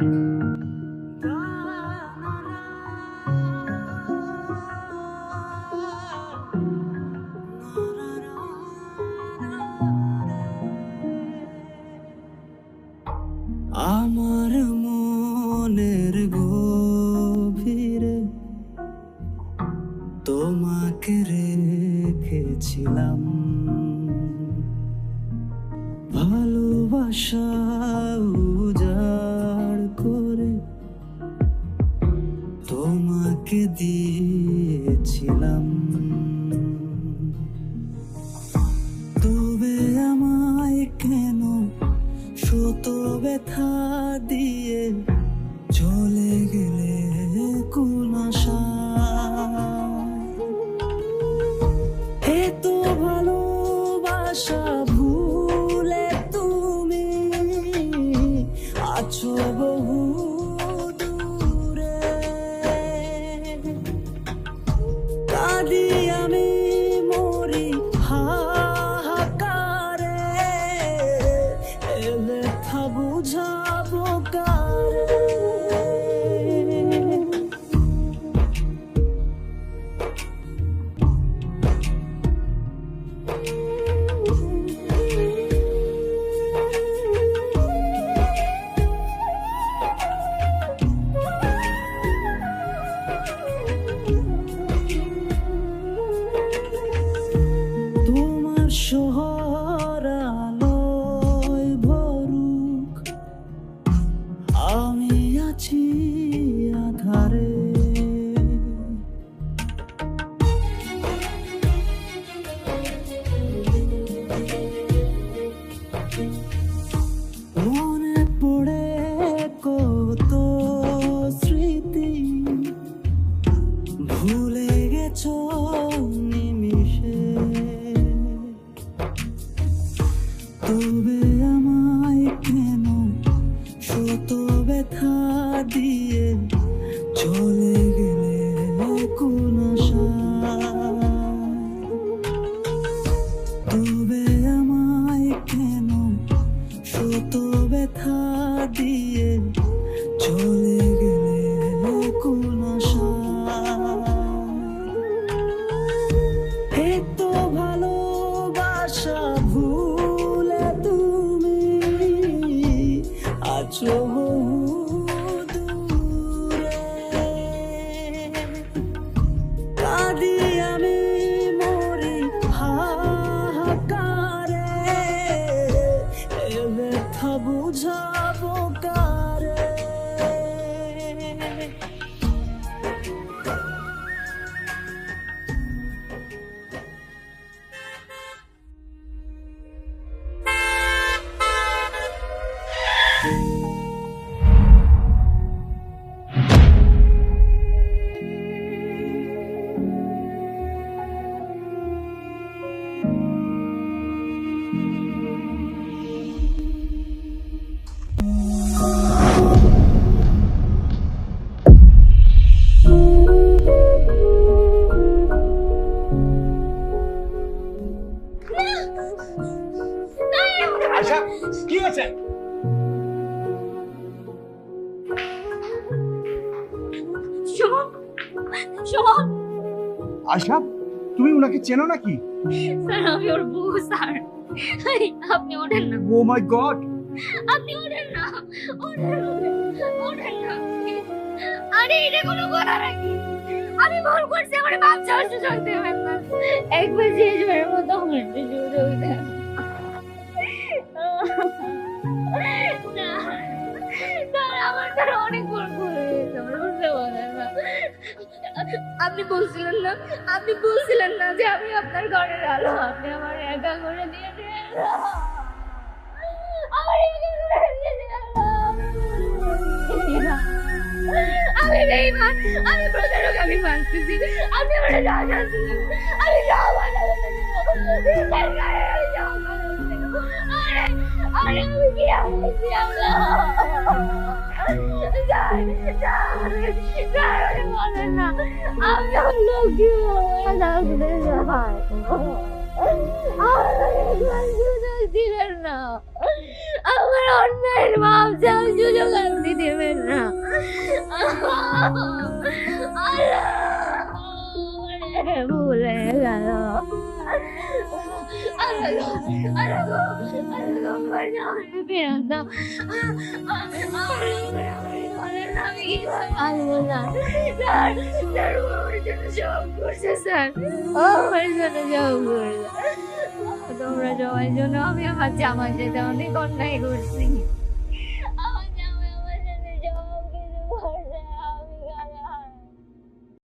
আমার মনের গভীরে তোমাকে রেখেছিলাম। ভালোবাসা তোমাকে দিয়েছিলাম। তবে আমায় কেন শত ব্যথা দিয়ে চলে গেলে? তোমার শহর তবে আমায় কেন শত ব্যথা দিয়ে চলে গেলে কোন? তবে আমায় কেন শত ব্যথা দিয়ে চলে 守 শোন শোন। আয়শা তুমি ওনাকে চেনো নাকি? স্যার আমি ওর বউ স্যার। আপনি ওঠেন না। ও মাই গড আপনি ওঠেন না। ওঠেন ওঠেন, ওঠেন। না আরে এটা কোনো কথা নাকি? আমি ভুল করছি আমার চাওয়ার সুযোগ দেবেন না। একবার শেষবারের মতো আমার একটু সুযোগ আপনি বলছিলেন না, আপনি বলছিলেন না যে আমি আপনার ঘরের আলো, আপনি আমার একা করে দিয়েছেন আমি বেইমান আমি প্রতারক, আমি আমার আমি যা আরে আমি কি আমি আল্লাহ যান যান যান বলেন না ভুলে গেল তোমরা সবাই জন্য আমি আমার জামাই সাথে অনেক অন্যায়